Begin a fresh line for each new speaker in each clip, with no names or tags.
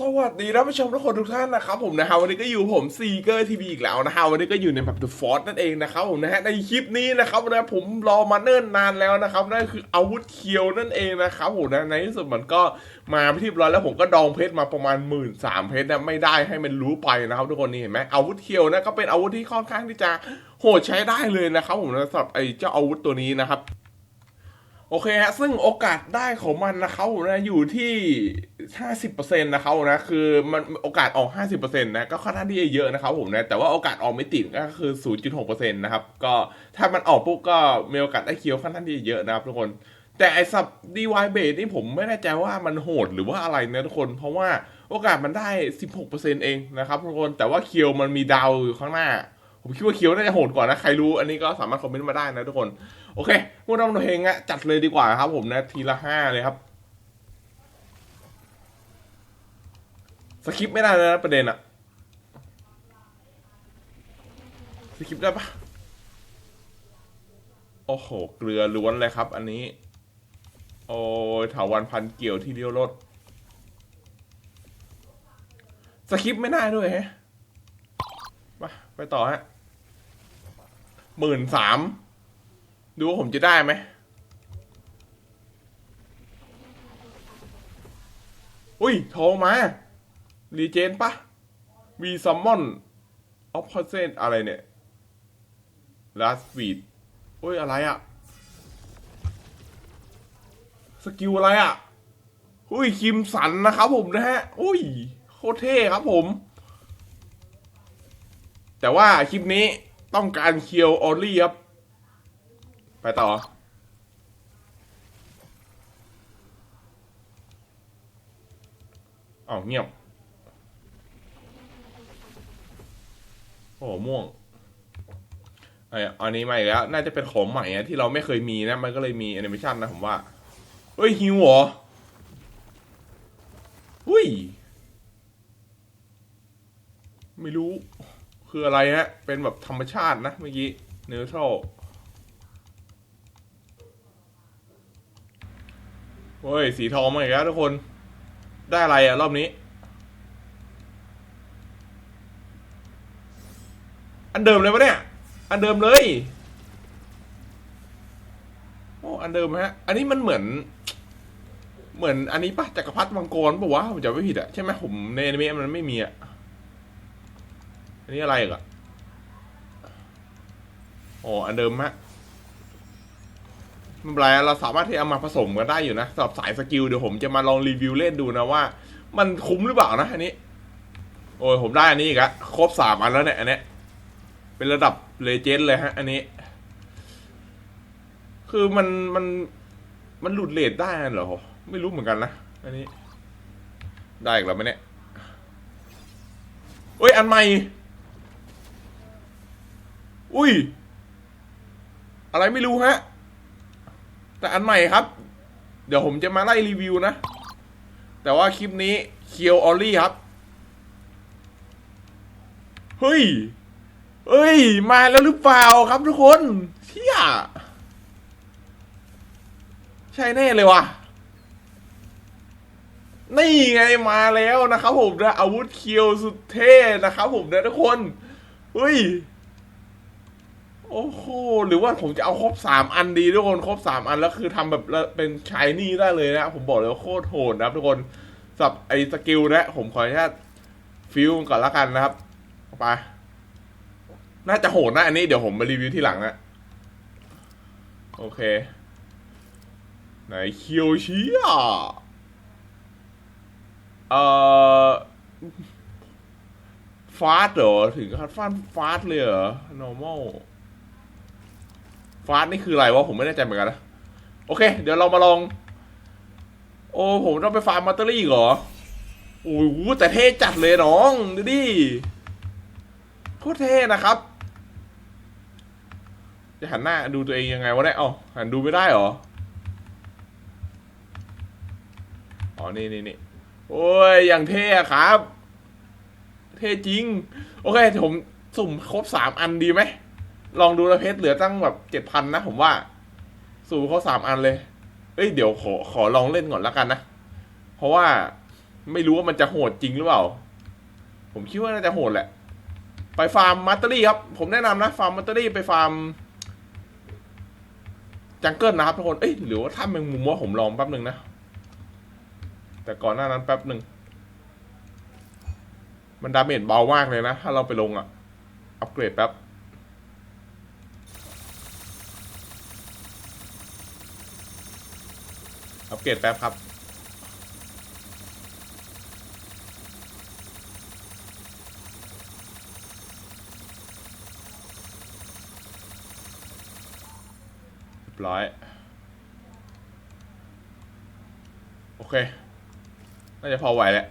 สวัสดีท่านผู้ชมทุกคนทุกท่านนะครับผมนะฮะวันนี้ก็อยู่ผมซีเกอร์ทีวีอีกแล้วนะฮะวันนี้ก็อยู่ในแบบ The Force นั่นเองนะครับผมนะฮะในคลิปนี้นะครับนะผมรอมาเนิ่นนานแล้วนะครับนั่นคืออาวุธเคียวนั่นเองนะครับผมนะในที่สุดมันก็มาที่ร้อยแล้วผมก็ดองเพชรมาประมาณหมื่นสามเพชรนะไม่ได้ให้มันรู้ไปนะครับทุกคนนี่เห็นไหมอาวุธเคียวนะก็เป็นอาวุธที่ค่อนข้างที่จะโหดใช้ได้เลยนะครับผมนะสำหรับไอ้เจ้าอาวุธตัวนี้นะครับ โอเคฮะซึ่งโอกาสได้ของมันนะครับนะอยู่ที่ 50%นะครับนะคือมันโอกาสออก 50%นะก็ค่อนข้างที่จะเยอะนะครับผมนะแต่ว่าโอกาสออกไม่ติดก็คือ 0.6%นะครับก็ถ้ามันออกปุ๊บก็มีโอกาสได้เคียวค่อนข้างที่จะเยอะนะครับทุกคน แต่ไอ้สับ DY b a s นี่ผมไม่แน่ใจว่ามันโหดหรือว่าอะไรนะทุกคน เพราะว่าโอกาสมันได้ 16%เองนะครับทุกคนแต่ว่าเคียวมันมีดาวอยู่ข้างหน้า ผมคิดว่าเคียวน่าจะโหดกว่านะใครรู้อันนี้ก็สามารถคอมเมนต์มาได้นะทุกคน โอเคพวกเราเพลงอะจัดเลยดีกว่าครับ ผมนะทีละห้าเลยครับสคริปไม่ได้เลยนะประเด็นอะสคริปได้ปะโอ้โห เกลือล้วนเลยครับ อันนี้ โอ้ยถาวันพันเกี่ยวที่เดียวรถสคริปไม่ได้ด้วยฮะไปต่อฮะ หมื่นสามดูว่าผมจะได้ไหมอุ้ยโทรมา รีเจนปะวีซัมมอนออฟคอนเซนอะไรเนี่ยลาสฟีดอุ้ย อะไรอะสกิลอะไรอะอุ้ย คิมสันนะครับผมนะฮะ อุ้ย โคตรเท่ครับผม แต่ว่าคลิปนี้ ต้องการเคียวออลลี่ครับ ไปต่ออ้าเงียบ โอ้ม่วงไอ้อันนี้มาอีกแล้ว น่าจะเป็นของใหม่อะที่เราไม่เคยมีนะ มันก็เลยมีแอนิเมชันนะผมว่า เฮ้ยฮิวเหรอหุ้ย ไม่รู้ คืออะไรฮะ เป็นแบบธรรมชาตินะเมื่อกี้เนอร์ทรัลเฮ้ย สีทองมาอีกแล้วทุกคน ได้อะไรอะรอบนี้ อันเดิมเลยปะเนี่ย อันเดิมเลย โอ้อันเดิมฮะ อันนี้มันเหมือน เหมือนอันนี้ปะจักรพรรดิมังกรปะวะผมจำไม่ผิดอะใช่ไหมผมในอนิเมะมันไม่มีอะ อันนี้อะไรอีกอะโอ้อันเดิมฮะไม่เป็นไรเราสามารถที่เอามาผสมกันได้อยู่นะสำหรับสายสกิลเดี๋ยวผมจะมาลองรีวิวเล่นดูนะว่า มันคุ้มหรือเปล่านะอันนี้ โอ้ยผมได้อันนี้อีกอะครบสามอันแล้วเนี่ยอันเนี้ยเป็นระดับเลเจนด์เลยฮะ อันนี้ คือมันมันมันหลุดเลทได้เหรอ ไม่รู้เหมือนกันนะ อันนี้ ได้อีกแล้วไหมเนี่ยเอ้ย อันใหม่ อุ้ย อะไรไม่รู้ฮะ แต่อันใหม่ครับ เดี๋ยวผมจะมาไล่รีวิวนะ แต่ว่าคลิปนี้เคียวออลลี่ครับ เฮ้ยเฮ้ย มาแล้วหรือเปล่าครับทุกคนเชี่ยใช่แน่เลยว่ะ นี่ไงมาแล้วนะครับผมนะอาวุธเคียวสุดเท่นะครับผมนะทุกคนเฮ้ย โอ้โห หรือว่าผมจะเอาครบสามอันดีทุกคนครบสามอันแล้วคือทำแบบเป็นชายนี่ได้เลยนะ ผมบอกเลยว่าโคตรโหดนะครับทุกคนสับไอ้สกิลนะผมขออนุญาตฟิวก่อนละกันนะครับไปน่าจะโหดนะอันนี้เดี๋ยวผมมารีวิวที่หลังนะ โอเค ไหนเคียวเชียเอ่อฟาสเหรอ ถึงขั้นฟาสฟาสเลยเหรอ normal ฟาสนี่คืออะไรวะผมไม่แน่ใจเหมือนกันนะโอเค เดี๋ยวเรามาลอง โอ้ผมต้องไปฟาร์มมัตเตอรี่เหรอโอ้โหแต่เท่จัดเลยน้องดูดิโคตรเท่นะครับ จะหันหน้าดูตัวเองยังไงวะเนี่ยเอ้าหันดูไม่ได้เหรออ๋อนี่นี่นี่โอ้ยอย่างเท่ครับ เท่จริง โอเคผมสุ่มครบสามอันดีไหม ลองดูและเพชรเหลือตั้งแบบเจ็ดพันนะผมว่าสุ่มครบสามอันเลย เอ้ยเดี๋ยวขอขอลองเล่นก่อนล้วกันนะ เพราะว่าไม่รู้ว่ามันจะโหดจริงหรือเปล่า ผมคิดว่าน่าจะโหดแหละ ไปฟาร์มมัตเตอรี่ครับ ผมแนะนำนะ ฟาร์มมัตเตอรี่ไปฟาร์ม จังเกิลนะครับทุกคน เอ้ยหรือว่าถ้าแมงมุมว่าผมลองแป๊บหนึ่งนะ แต่ก่อนหน้านั้นแป๊บหนึ่งมันดาเมจเบามากเลยนะ ถ้าเราไปลงอะอัปเกรดแป๊บ อัปเกรดแป๊บครับ ร้อย โอเค น่าจะพอไหวแหละ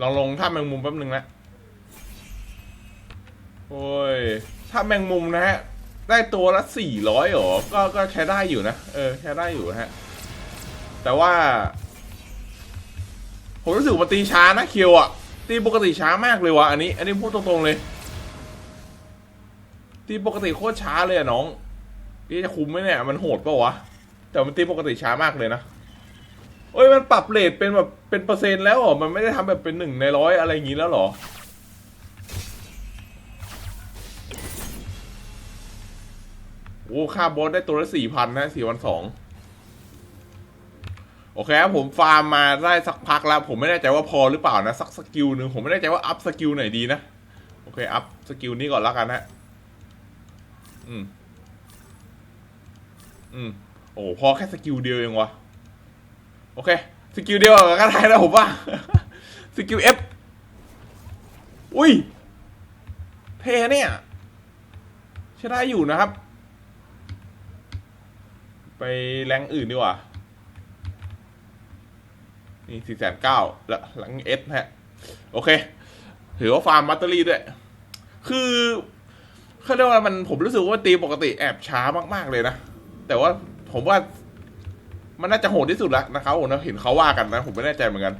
ลองลงท่าแมงมุมแป๊บหนึ่งนะ โอ้ย ถ้าแมงมุมนะฮะ ได้ตัวละสี่ร้อยหรอ ก็ก็ใช้ได้อยู่นะ เออ ใช้ได้อยู่นะฮะ แต่ว่า ผมรู้สึกว่าตีช้านะเคียวอะตีปกติช้ามากเลยวะอันนี้ อันนี้พูดตรงๆเลย ตีปกติโคตรช้าเลยอะน้อง นี่จะคุ้มไหมเนี่ย มันโหดปะวะ แต่มันตีปกติช้ามากเลยนะโอ้ยมันปรับเลทเป็นแบบเป็นเปอร์เซ็นต์แล้วเหรอ มันไม่ได้ทำแบบเป็นหนึ่งในร้อยอะไรอย่างงี้แล้วหรอ โอ้ค่าบอสได้ตัวละสี่พันนะสี่วันสองโอเคครับผมฟาร์มมาได้สักพักแล้ว ผมไม่แน่ใจว่าพอหรือเปล่านะ สักสกิลหนึ่งผมไม่แน่ใจว่าอัพสกิลไหนดีนะ โอเค อัพสกิลนี้ก่อนแล้วกันนะอืม อืม โอ้พอแค่สกิลเดียวเองวะโอเค สกิลเดียวก็ได้แล้วผมว่า สกิลเอฟอุ้ยเทเนี่ยใช้ได้อยู่นะครับ ไปแรงอื่นดีกว่า นี่สี่แสนเก้าแล้วหลังเอสฮะ โอเค ถือว่าฟาร์มมัตเตอรี่ด้วย คือเขาเรียกว่ามันผมรู้สึกว่าตีปกติแอบช้ามาก ๆ เลยนะ แต่ว่าผมว่ามันน่าจะโหดที่สุดแล้วนะครับผมนะเห็นเขาว่ากันนะ ผมไม่แน่ใจเหมือนกัน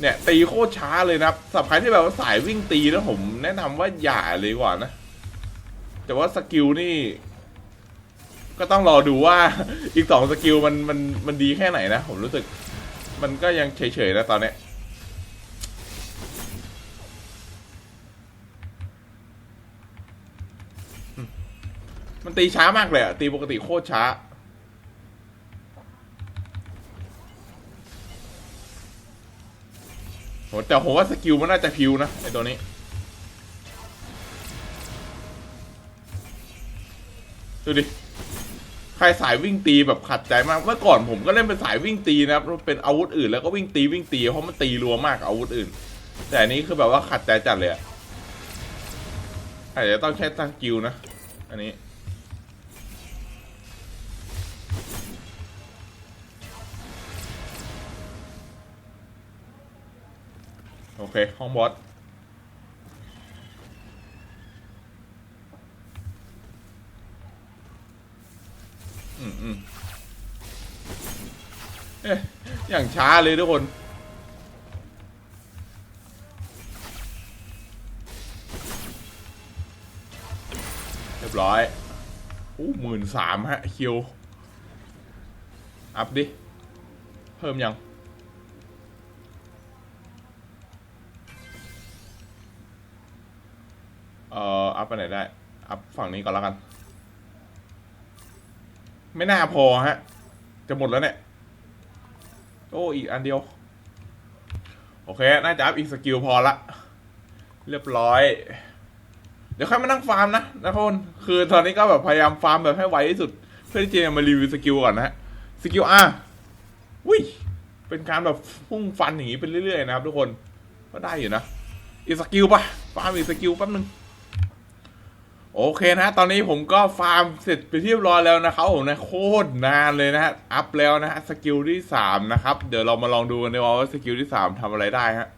เนี่ย ตีโคตรช้าเลยนะครับสำหรับใครที่แบบว่าสายวิ่งตีแล้วผมแนะนำว่าอย่าเลยกว่านะ แต่ว่าสกิลนี่ ก็ต้องรอดูว่าอีกสองสกิลมันมันมันดีแค่ไหนนะ ผมรู้สึก มันก็ยังเฉยๆนะตอนเนี้ยมมันตีช้ามากเลยอะตีปกติโคตรช้าโหแต่ผมว่าสกิลมันน่าจะพิวนะไอตัวนี้ ดูดิ ใครสายวิ่งตีแบบขัดใจมาก เมื่อก่อนผมก็เล่นเป็นสายวิ่งตีนะครับเป็นอาวุธอื่นแล้วก็วิ่งตีวิ่งตีเพราะมันตีรัวมากอาวุธอื่น แต่อันนี้คือแบบว่าขัดใจจัดเลยอะอาจจะต้องใช้สกิลนะ อันนี้โอเค ห้องบอส อืมอืมเอย่างช้าเลยทุกคน เรียบร้อยอู้หมื่นสามฮะ คิว อัพดิ เพิ่มยังเอ่อ อัพไปไหนได้ อัพฝั่งนี้ก่อนแล้วกัน ไม่น่าพอฮะ จะหมดแล้วเนี่ย โอ้อีกอันเดียว โอเค น่าจะอัพอีกสกิลพอละ เรียบร้อย เดี๋ยวค่อยมานั่งฟาร์มนะนะคนคือตอนนี้ก็แบบพยายามฟาร์มแบบให้ไวที่สุด เพื่อที่จะมารีวิวสกิลก่อนนะฮะสกิลอะวิเป็นการแบบพุ่งฟันอย่างนี้ไปเรื่อยๆนะครับทุกคนก็ได้อยู่นะอีกสกิลปะฟาร์มอีกสกิลแป๊บนึง โอเคนะ ตอนนี้ผมก็ฟาร์มเสร็จไปที่เรียบร้อยแล้วนะครับผมนะโคตรนานเลยนะฮะ อัพแล้วนะฮะ สกิลที่สามนะครับ เดี๋ยวเรามาลองดูกันดีกว่าว่าสกิลที่สามทำอะไรได้ฮะ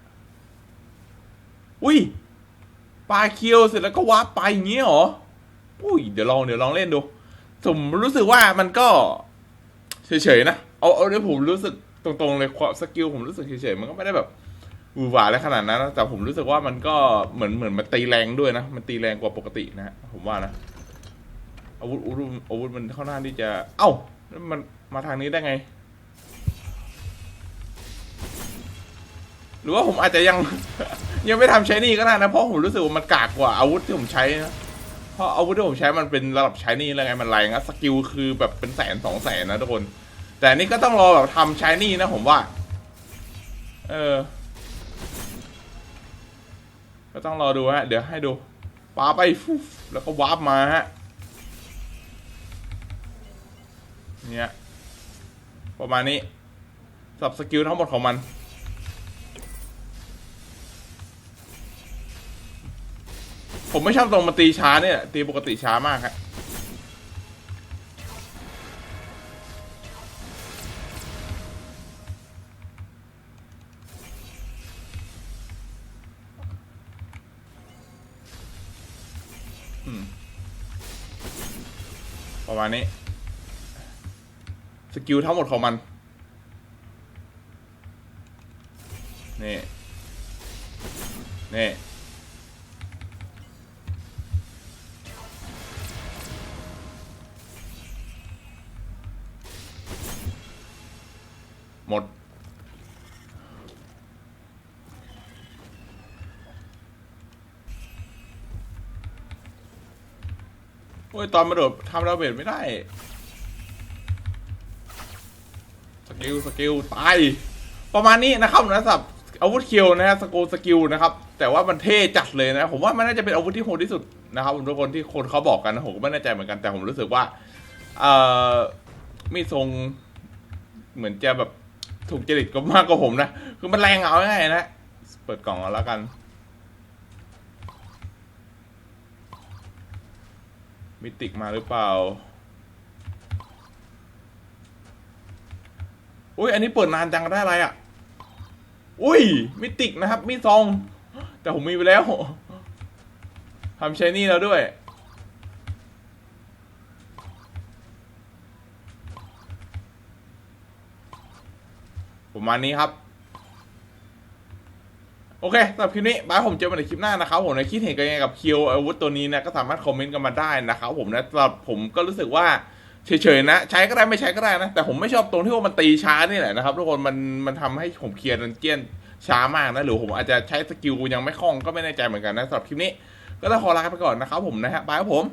อุ้ยปลาเคียวเสร็จแล้วก็วาร์ปไปอย่างงี้เหรอ อุ้ย เดี๋ยวลองเดี๋ยวลองเล่นดู ผมรู้สึกว่ามันก็ เฉยๆนะ เอาเอาเดี๋ยวผมรู้สึกตรงๆเลยความสกิลผมรู้สึกเฉยๆมันก็ไม่ได้แบบ วือหวาอะไรขนาดนั้นนะแต่ผมรู้สึกว่ามันก็เหมือนเหมือนมันตีแรงด้วยนะ มันตีแรงกว่าปกตินะผมว่านะอาวุธอาวุธอาวุธมันค่อนข้าที่จะ เอ้าแล้วมันมาทางนี้ได้ไง หรือว่าผมอาจจะยัง ยังไม่ทำใช้นี่ก็ได้นะ เพราะผมรู้สึกว่ามันกากกว่าอาวุธที่ผมใช้นะเพราะอาวุธที่ผมใช้มันเป็นระดับใช้นี่แล้วไงมันแรงนะสกิลคือแบบเป็นแสนสองแสนนะทุกคน แต่นนี่ก็ต้องรอแบบทำใช้นี่นะผมว่า เออ ก็ต้องรอดูฮะ เดี๋ยวให้ดูปาไปฟุบแล้วก็วาร์ปมาฮะ เนี่ย ประมาณนี้ สับสกิลทั้งหมดของมันผมไม่ชอบตรงมาตีช้าเนี่ยตีปกติช้ามากครับ ประมาณนี้ สกิลทั้งหมดของมัน นี่ นี่ ยตอนมาโดดทำดาเมจไม่ได้ สกิล สกิล ตาย ประมาณนี้นะครับนะสับอาวุธเคียวนะฮะสกูสกิลนะครับ แต่ว่ามันเท่จัดเลยนะ ผมว่ามันน่าจะเป็นอาวุธที่โหดที่สุดนะครับทุกคนที่คนเขาบอกกันนะผมก็ไม่แน่ใจเหมือนกันแต่ผมรู้สึกว่า เอ่อมีทรงเหมือนจะแบบถูกจริตก็มากกว่าผมนะ คือมันแรงเอาง่ายนะ เปิดกล่องเอาแล้วกัน มิติกมาหรือเปล่า อุ้ยอันนี้เปิดนานจังได้อะไรอะ อุ้ยมิติกนะครับ มีซอง แต่ผมมีไปแล้วทำใช้นี่แล้วด้วย ประมาณนี้ครับ โอเคสำหรับคลิปนี้บายผมเจอกันในคลิปหน้านะครับผมในคิดเห็นกันยังไงกับคิวอาวุธตัวนี้นะก็สามารถคอมเมนต์กันมาได้นะครับผมนะสำหรับผมก็รู้สึกว่าเฉยๆนะใช้ก็ได้ไม่ใช้ก็ได้นะ แต่ผมไม่ชอบตรงที่ว่ามันตีช้านี่แหละนะครับทุกคนมันมันทำให้ผมเคลียร์ดันเจียนช้ามากนะ หรือผมอาจจะใช้สกิลยังไม่คล่องก็ไม่แน่ใจเหมือนกันนะสำหรับคลิปนี้ ก็ต้องขอลาไปก่อนนะครับผมนะฮะบายครับผม